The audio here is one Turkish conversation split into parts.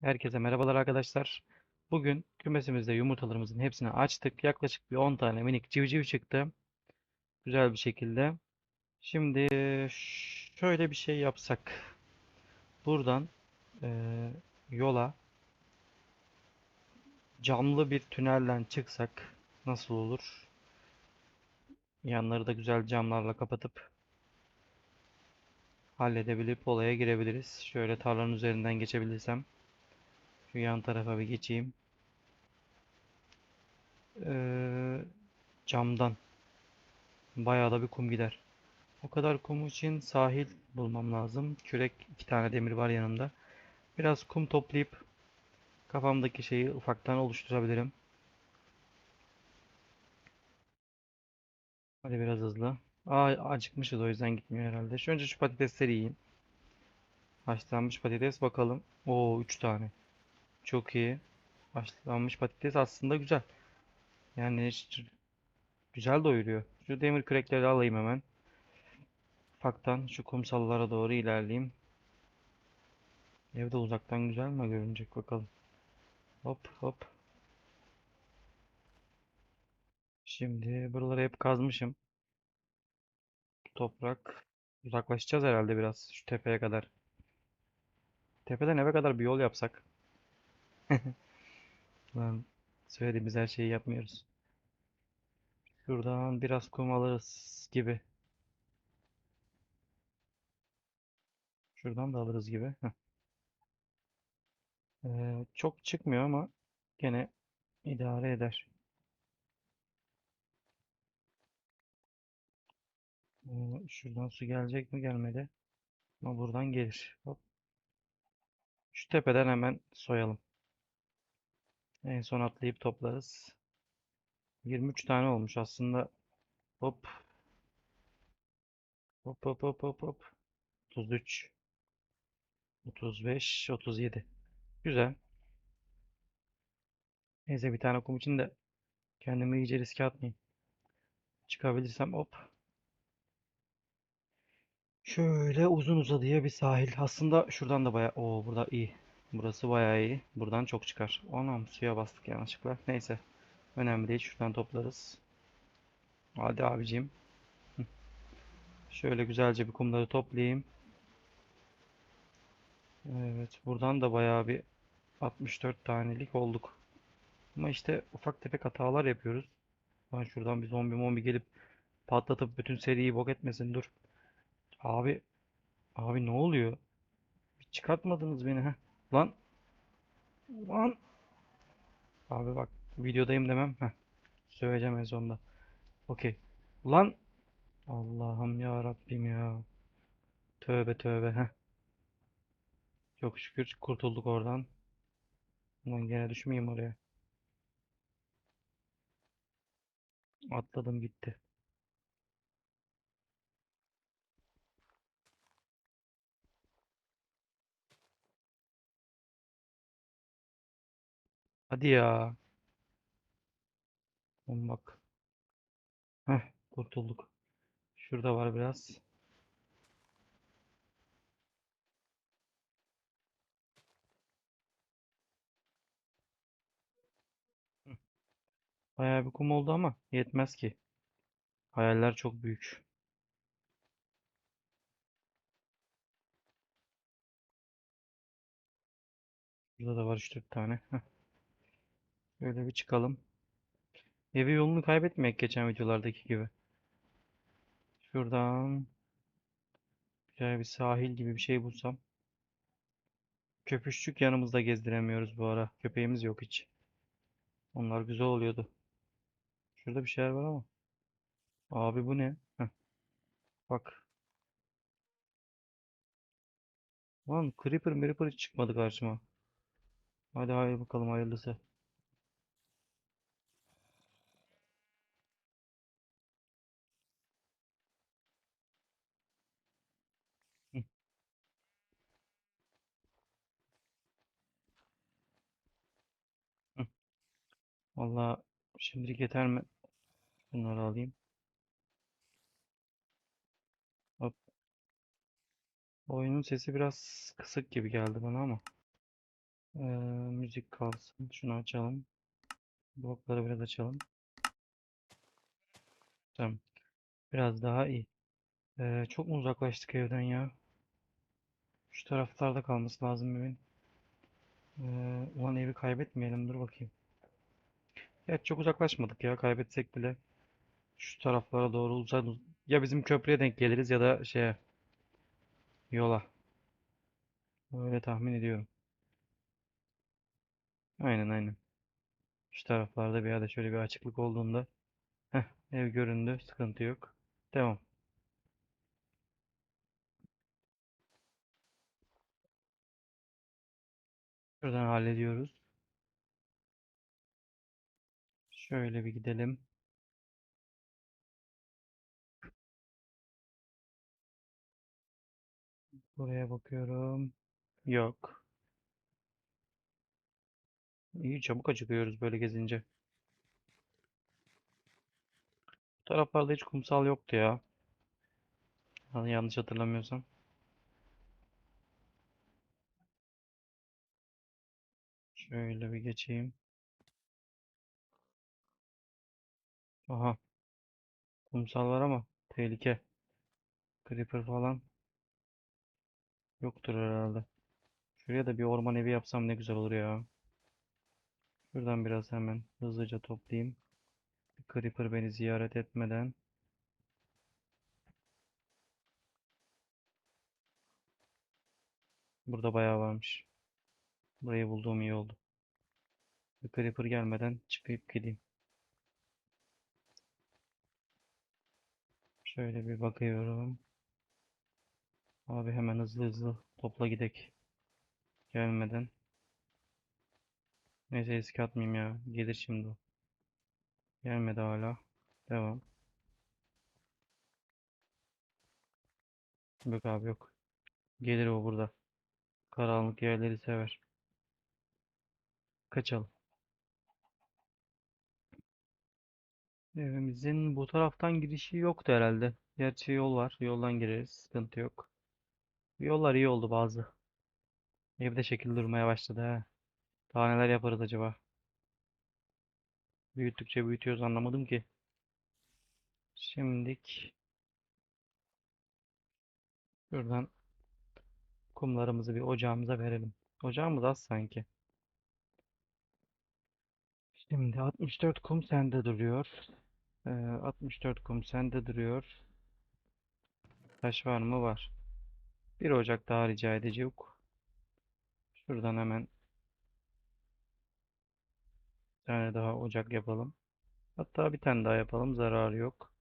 Herkese merhabalar arkadaşlar. Bugün kümesimizde yumurtalarımızın hepsini açtık. Yaklaşık bir 10 tane minik civciv çıktı. Güzel bir şekilde. Şimdi şöyle bir şey yapsak. Buradan eee, yola camlı bir tünelden çıksak nasıl olur? Yanları da güzel camlarla kapatıp halledebilip olaya girebiliriz. Şöyle tarlanın üzerinden geçebilirsem. Şu yan tarafa bir geçeyim. Eee, camdan. Bayağı da bir kum gider. O kadar kum için sahil bulmam lazım. Kürek iki tane demir var yanımda. Biraz kum toplayıp kafamdaki şeyi ufaktan oluşturabilirim. Hadi biraz hızlı. Aa acıkmışız o yüzden gitmiyor herhalde. Şu önce şu patatesleri yiyeyim. Haşlanmış patates bakalım. Oo 3 tane. Çok iyi. Haşlanmış patates aslında güzel. Yani güzel doyuruyor. Şu demir kürekleri alayım hemen. Ufaktan şu kumsallara doğru ilerleyeyim. Evde uzaktan güzel mi görünecek bakalım. Hop hop. Şimdi buraları hep kazmışım. Toprak. Uzaklaşacağız herhalde biraz şu tepeye kadar. Tepeden eve kadar bir yol yapsak. Lan söylediğimiz her şeyi yapmıyoruz. Şuradan biraz kum alırız gibi. Şuradan da alırız gibi. Ee, çok çıkmıyor ama gene idare eder. Ee, şuradan su gelecek mi gelmedi. Ama buradan gelir. Hop. Şu tepeden hemen soyalım. En son atlayıp toplarız. 23 tane olmuş aslında. Hop. Hop hop hop hop hop. 33. 35. 37. Güzel. Neyse bir tane kum için de kendimi iyice riske atmayayım. Çıkabilirsem hop. Şöyle uzun uzadıya bir sahil. Aslında şuradan da bayağı... Oo burada iyi. Burası bayağı iyi. Buradan çok çıkar. Anam suya bastık yanlışlıkla. Neyse. Önemli değil. Şuradan toplarız. Hadi abicim. Şöyle güzelce bir kumları toplayayım. Evet. Buradan da bayağı bir 64 tanelik olduk. Ama işte ufak tefek hatalar yapıyoruz. Ben şuradan bir zombi mombi gelip patlatıp bütün seriyi bok etmesin. Dur. Abi. Abi ne oluyor? Bir çıkartmadınız beni ha. Lan. Lan. Abi bak videodayım demem. Heh. Söyleyeceğim en sonunda. Okey. Lan. Allah'ım ya Rabbim ya. Tövbe tövbe. Heh. Çok şükür kurtulduk oradan. Ulan gene düşmeyeyim oraya. Atladım gitti. Hadi ya. Oğlum bak. Heh, kurtulduk. Şurada var biraz. Bayağı bir kum oldu ama yetmez ki. Hayaller çok büyük. Burada da var 3-4 tane. Heh. Böyle bir çıkalım. Evi yolunu kaybetmeyek geçen videolardaki gibi. Şuradan güzel bir sahil gibi bir şey bulsam. Köpüşçük yanımızda gezdiremiyoruz bu ara. Köpeğimiz yok hiç. Onlar güzel oluyordu. Şurada bir şeyler var ama. Abi bu ne? Heh, bak. Lan Creeper Creeper hiç çıkmadı karşıma. Hadi hayır bakalım hayırlısı. Vallahi şimdilik yeter mi? Bunları alayım. Hop. Oyunun sesi biraz kısık gibi geldi bana ama. Ee, müzik kalsın. Şunu açalım. Blokları biraz açalım. Tamam. Biraz daha iyi. Ee, çok mu uzaklaştık evden ya? Şu taraflarda kalması lazım evin. Ee, ulan evi kaybetmeyelim. Dur bakayım. Evet çok uzaklaşmadık ya. Kaybetsek bile. Şu taraflara doğru uzak. Ya bizim köprüye denk geliriz ya da şeye yola. Öyle tahmin ediyorum. Aynen aynen. Şu taraflarda bir yerde şöyle bir açıklık olduğunda. Heh, ev göründü. Sıkıntı yok. Devam. Şuradan hallediyoruz. Şöyle bir gidelim. Buraya bakıyorum. Yok. İyi çabuk acıkıyoruz böyle gezince. Bu taraflarda hiç kumsal yoktu ya. Hani yanlış hatırlamıyorsam. Şöyle bir geçeyim. Aha. Kumsal var ama tehlike. Creeper falan yoktur herhalde. Şuraya da bir orman evi yapsam ne güzel olur ya. Şuradan biraz hemen hızlıca toplayayım. Creeper beni ziyaret etmeden. Burada bayağı varmış. Burayı bulduğum iyi oldu. Bir Creeper gelmeden çıkıp gideyim. Şöyle bir bakıyorum. Abi hemen hızlı hızlı topla gidek. Gelmeden. Neyse eski atmayayım ya. Gelir şimdi o. Gelmedi hala. Devam. Yok abi yok. Gelir o burada. Karanlık yerleri sever. Kaçalım. Evimizin bu taraftan girişi yoktu herhalde. Gerçi yol var. Yoldan gireriz. Sıkıntı yok. Yollar iyi oldu bazı. Evde şekil durmaya başladı ha. Daha neler yaparız acaba? Büyüttükçe büyütüyoruz anlamadım ki. Şimdik şuradan kumlarımızı bir ocağımıza verelim. Ocağımız az sanki. Şimdi 64 kum sende duruyor. Ee, 64 kum sende duruyor. Taş var mı? Var. Bir ocak daha rica edeceğim. Şuradan hemen bir tane daha ocak yapalım. Hatta bir tane daha yapalım. Zararı yok.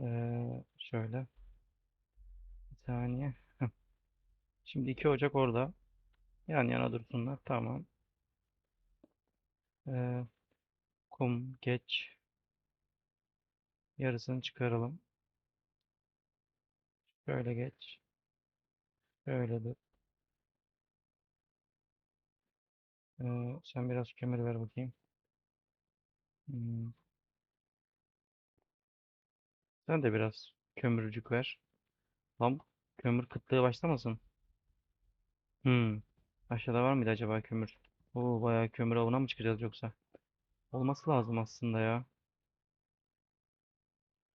Ee, şöyle. Bir saniye. Şimdi iki ocak orada. Yan yana dursunlar. Tamam. Ee, kum geç. Yarısını çıkaralım. Şöyle geç. Şöyle dur. Ee, sen biraz kömür ver bakayım. Hmm. Sen de biraz kömürcük ver. Lan kömür kıtlığı başlamasın. Hmm. Aşağıda var mıydı acaba kömür? Oo bayağı kömür avına mı çıkacağız yoksa? Olması lazım aslında ya.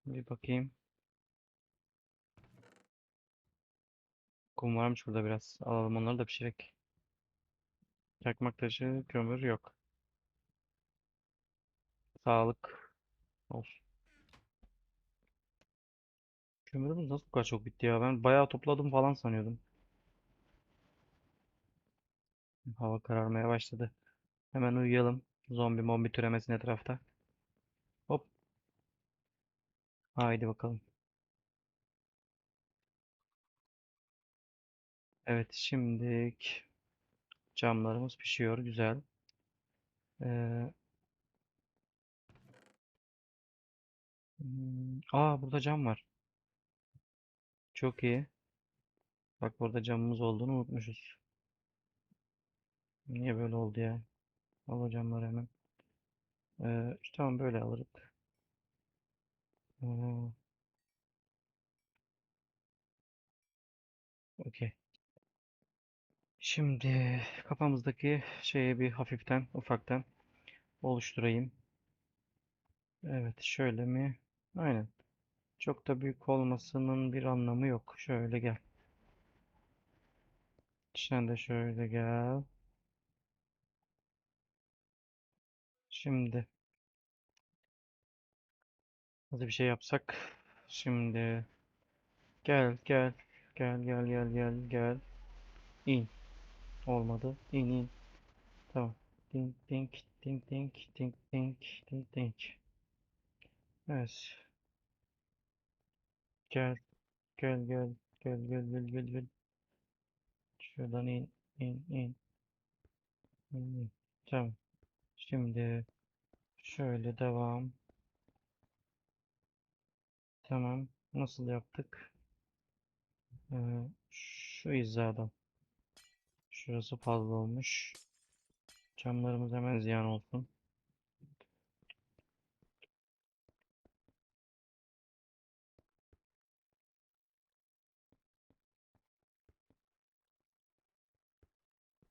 Bir bakayım. Kum varmış burada biraz. Alalım onları da pişirek. Çakmak taşı, kömür yok. Sağlık olsun. Kömürümüz nasıl bu kadar çok bitti ya? Ben bayağı topladım falan sanıyordum. Hava kararmaya başladı. Hemen uyuyalım. Zombi mombi türemesin etrafta. Hop. Haydi bakalım. Evet şimdilik camlarımız pişiyor. Güzel. Ee, hmm, aa burada cam var. Çok iyi. Bak burada camımız olduğunu unutmuşuz. Niye böyle oldu ya? Al o camları hemen. Ee, işte tamam böyle alırız. Ee, okey. Şimdi kafamızdaki şeyi bir hafiften, ufaktan oluşturayım. Evet, şöyle mi? Aynen. Çok da büyük olmasının bir anlamı yok. Şöyle gel. Sen de şöyle gel. Şimdi hadi bir şey yapsak. Şimdi gel gel gel gel gel gel gel. İn. Olmadı. İn in. Tamam. Ding ding ding ding ding ding ding ding. Evet. Gel gel gel gel gel gel gel gel. Şuradan in in in. in. Tamam. Şimdi şöyle devam. Tamam. Nasıl yaptık? Ee, şu hizadan. Şurası fazla olmuş. Camlarımız hemen ziyan olsun.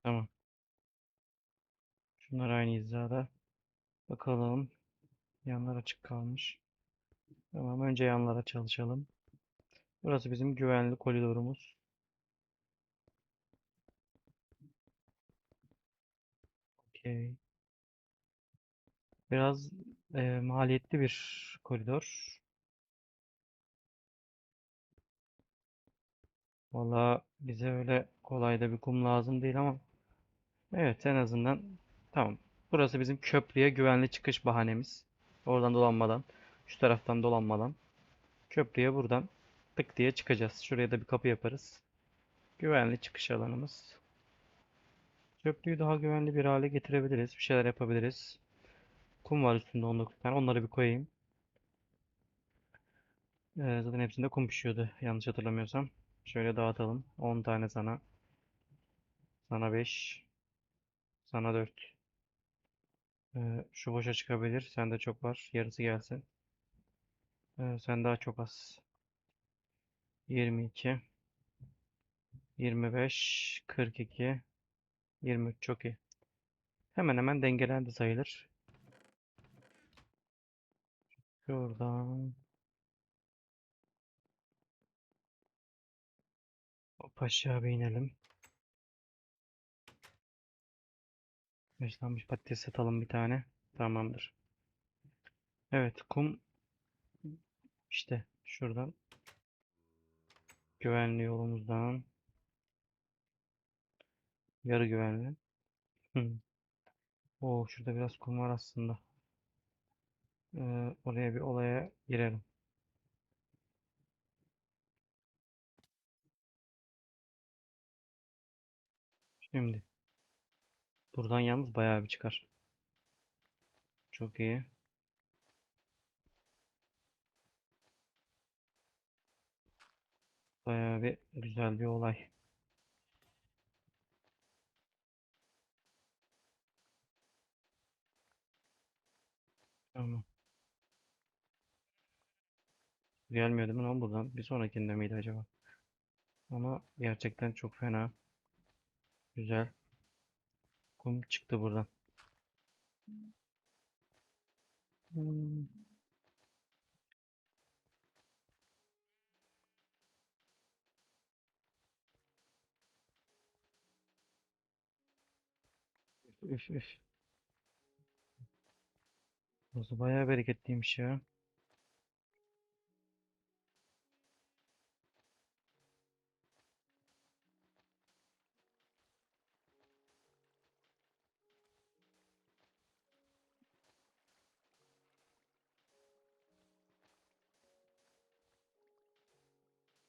Tamam. Şunlar aynı hizada. Bakalım. Yanlar açık kalmış. Tamam. Önce yanlara çalışalım. Burası bizim güvenli koridorumuz. Okey. Biraz e, maliyetli bir koridor. Valla bize öyle kolay da bir kum lazım değil ama evet en azından tamam. Burası bizim köprüye güvenli çıkış bahanemiz. Oradan dolanmadan, şu taraftan dolanmadan köprüye buradan tık diye çıkacağız. Şuraya da bir kapı yaparız. Güvenli çıkış alanımız. Köprüyü daha güvenli bir hale getirebiliriz. Bir şeyler yapabiliriz. Kum var üstünde 19 tane. Onları bir koyayım. Ee, zaten hepsinde kum pişiyordu. Yanlış hatırlamıyorsam. Şöyle dağıtalım. 10 tane sana. Sana 5. Sana 4. Ee, şu boşa çıkabilir. Sende çok var. Yarısı gelsin. Ee, sen daha çok az. 22. 25. 42. 23 çok iyi. Hemen hemen dengelendi sayılır. Şuradan. Hop aşağı bir inelim. Haşlanmış patates satalım bir tane. Tamamdır. Evet kum işte şuradan güvenli yolumuzdan yarı güvenli. Hı. Oo şurada biraz kum var aslında. Ee, oraya bir olaya girelim. Şimdi buradan yalnız bayağı bir çıkar. Çok iyi. Bayağı bir güzel bir olay. Tamam. Gelmiyor değil mi lan buradan? Bir sonrakinde miydi acaba? Ama gerçekten çok fena. Güzel. Kum çıktı buradan. Hmm. Üf üf. Burası bayağı bereketliymiş ya.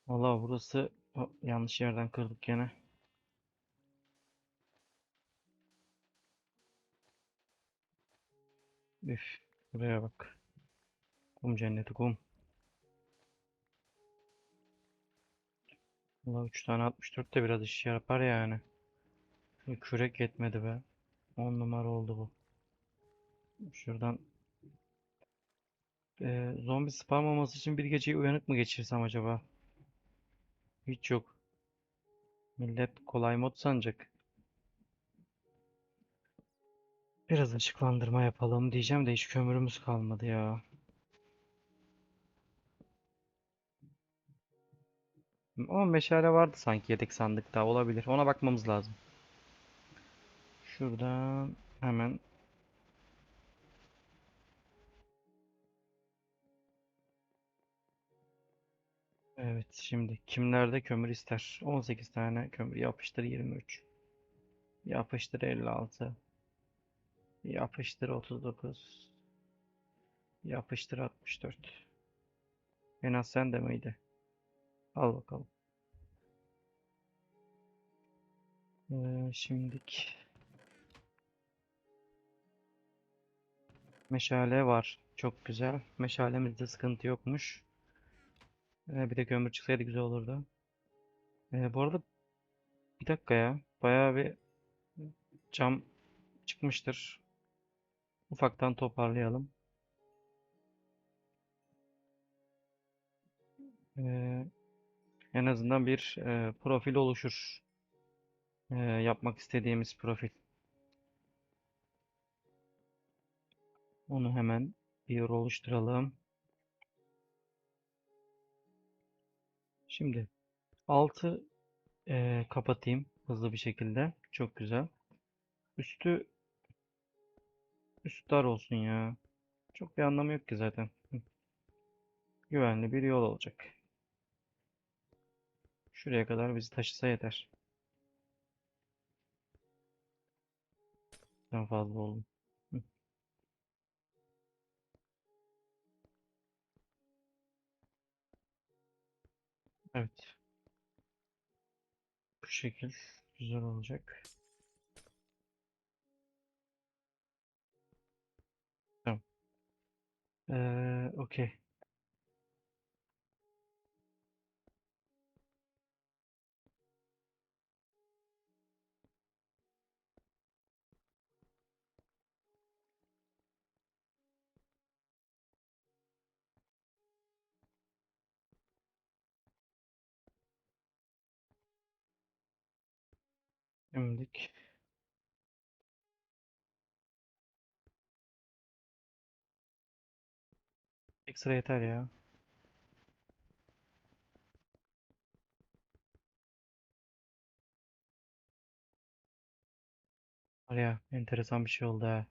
Vallahi burası o, yanlış yerden kırdık gene. Üf. Buraya bak. Kum cenneti kum. Valla 3 tane 64 de biraz iş yapar yani. Kürek yetmedi be. 10 numara oldu bu. Şuradan Ee, zombi spamlaması için bir geceyi uyanık mı geçirsem acaba? Hiç yok. Millet kolay mod sanacak. Biraz ışıklandırma yapalım diyeceğim de hiç kömürümüz kalmadı ya. Ama meşale vardı sanki yedek sandıkta olabilir. Ona bakmamız lazım. Şuradan hemen evet şimdi kimlerde kömür ister? 18 tane kömür yapıştır 23. Yapıştır 56. Yapıştır 39. Yapıştır 64. En az sen de miydi? Al bakalım. Ee, şimdik meşale var. Çok güzel. Meşalemizde sıkıntı yokmuş. Ee, bir de kömür çıksaydı güzel olurdu. Ee, bu arada bir dakika ya. Bayağı bir cam çıkmıştır. Ufaktan toparlayalım. Ee, en azından bir e, profil oluşur. Ee, yapmak istediğimiz profil. Onu hemen bir oluşturalım. Şimdi altı e, kapatayım hızlı bir şekilde. Çok güzel. Üstü üst dar olsun ya. Çok bir anlamı yok ki zaten. Güvenli bir yol olacak. Şuraya kadar bizi taşısa yeter. Ben fazla oldum. Evet. Bu şekil güzel olacak. Tamam. Ee, okey. Şimdilik ekstra yeter ya. Var ya enteresan bir şey oldu ha.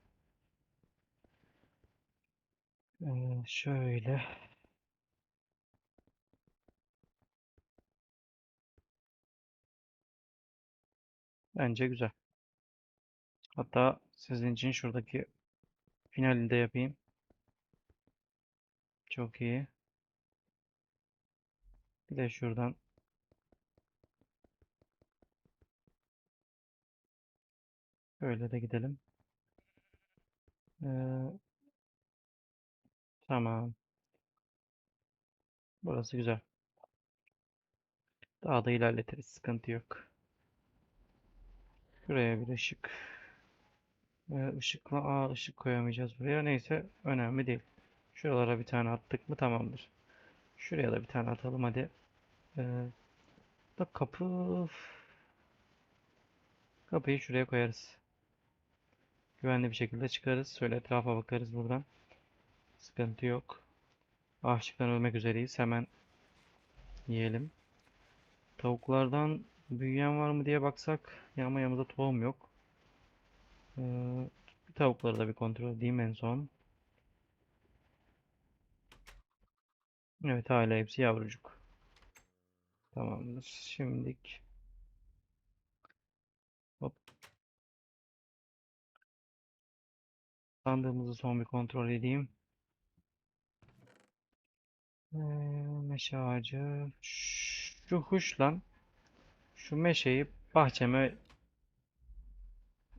Ee, şöyle. Bence güzel. Hatta sizin için şuradaki finalini de yapayım. Çok iyi. Bir de şuradan böyle de gidelim. Ee, tamam. Burası güzel. Daha da ilerletiriz. Sıkıntı yok. Buraya bir ışık. Ee, ışıkla aa ışık koyamayacağız buraya. Neyse önemli değil. Şuralara bir tane attık mı tamamdır. Şuraya da bir tane atalım hadi. Ee, da kapı kapıyı şuraya koyarız. Güvenli bir şekilde çıkarız. Şöyle etrafa bakarız buradan. Sıkıntı yok. Açlıktan ölmek üzereyiz. Hemen yiyelim. Tavuklardan büyüyen var mı diye baksak ya ama yanımızda tohum yok. Ee, tavukları da bir kontrol edeyim en son. Evet hala hepsi yavrucuk. Tamamdır. Şimdilik hop sandığımızı son bir kontrol edeyim. Ee, meşe ağacı. Şu huşla şu meşeyi bahçeme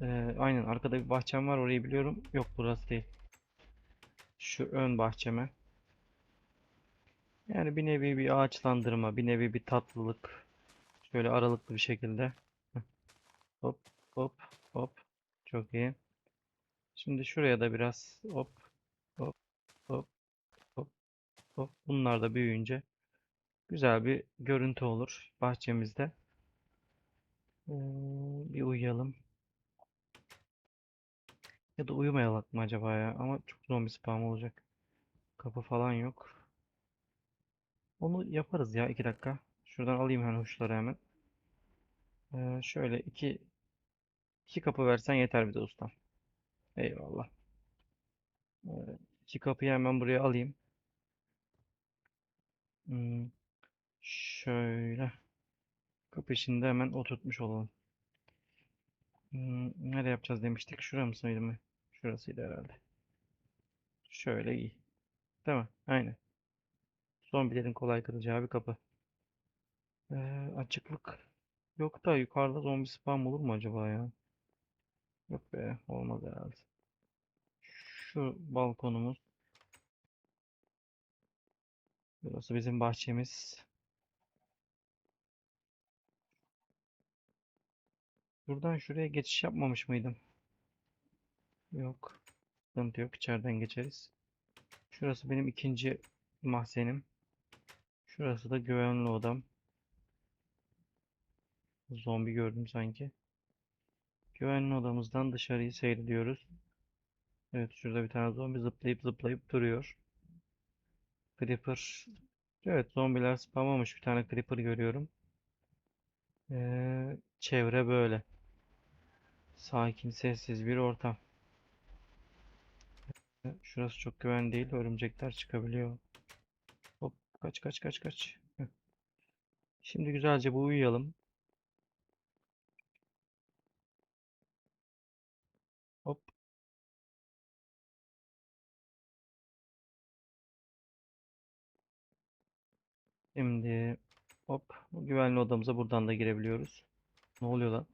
Ee, aynen arkada bir bahçem var orayı biliyorum. Yok burası değil. Şu ön bahçeme. Yani bir nevi bir ağaçlandırma, bir nevi bir tatlılık. Şöyle aralıklı bir şekilde. Hop hop hop. Çok iyi. Şimdi şuraya da biraz hop hop hop hop hop. Bunlar da büyüyünce güzel bir görüntü olur bahçemizde. Bir uyuyalım. Ya da uyumayalım mı acaba ya? Ama çok zombi spam olacak. Kapı falan yok. Onu yaparız ya iki dakika. Şuradan alayım hemen huşları hemen. Ee, şöyle iki, iki kapı versen yeter bize ustam. Eyvallah. Ee, iki kapıyı hemen buraya alayım. Hmm, şöyle. Kapı içinde hemen oturtmuş olalım. Hmm, nereye yapacağız demiştik? Şura mısıydı mı? Şurasıydı herhalde. Şöyle iyi. Değil mi? Aynen. Zombilerin kolay kıracağı bir kapı. Ee, açıklık yok da yukarıda zombi spam olur mu acaba ya? Yok be, olmaz herhalde. Şu balkonumuz. Burası bizim bahçemiz. Buradan şuraya geçiş yapmamış mıydım? Yok. Sıkıntı yok. İçeriden geçeriz. Şurası benim ikinci mahzenim. Şurası da güvenli odam. Zombi gördüm sanki. Güvenli odamızdan dışarıyı seyrediyoruz. Evet şurada bir tane zombi zıplayıp zıplayıp duruyor. Creeper. Evet zombiler spamlamış. Bir tane Creeper görüyorum. Ee, çevre böyle. Sakin, sessiz bir ortam. Şurası çok güven değil. Örümcekler çıkabiliyor. Hop, kaç kaç kaç kaç. Şimdi güzelce bu uyuyalım. Hop. Şimdi hop. Güvenli odamıza buradan da girebiliyoruz. Ne oluyor lan?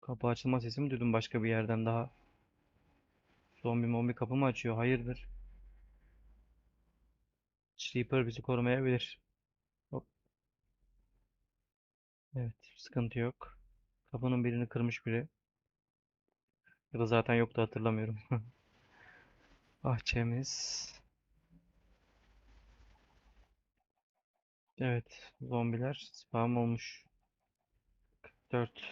Kapı açılma sesi mi duydum başka bir yerden daha? Zombi mombi kapı mı açıyor? Hayırdır? Sleeper bizi korumayabilir. Hop. Evet, sıkıntı yok. Kapının birini kırmış biri. Ya da zaten yoktu hatırlamıyorum. Bahçemiz. Evet, zombiler spam olmuş. 4.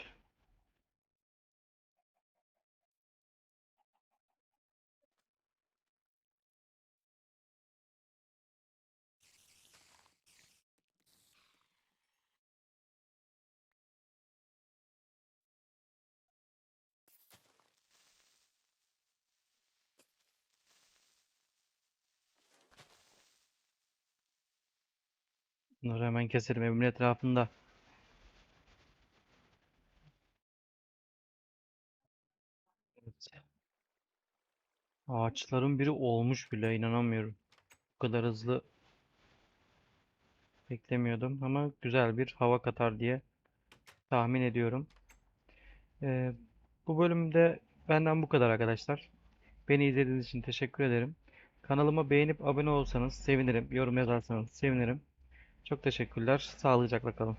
Bunları hemen keselim evimin etrafında. Evet. Ağaçların biri olmuş bile inanamıyorum. Bu kadar hızlı beklemiyordum ama güzel bir hava katar diye tahmin ediyorum. Ee, bu bölümde benden bu kadar arkadaşlar. Beni izlediğiniz için teşekkür ederim. Kanalıma beğenip abone olsanız sevinirim. Yorum yazarsanız sevinirim. Çok teşekkürler. Sağlıcakla kalın.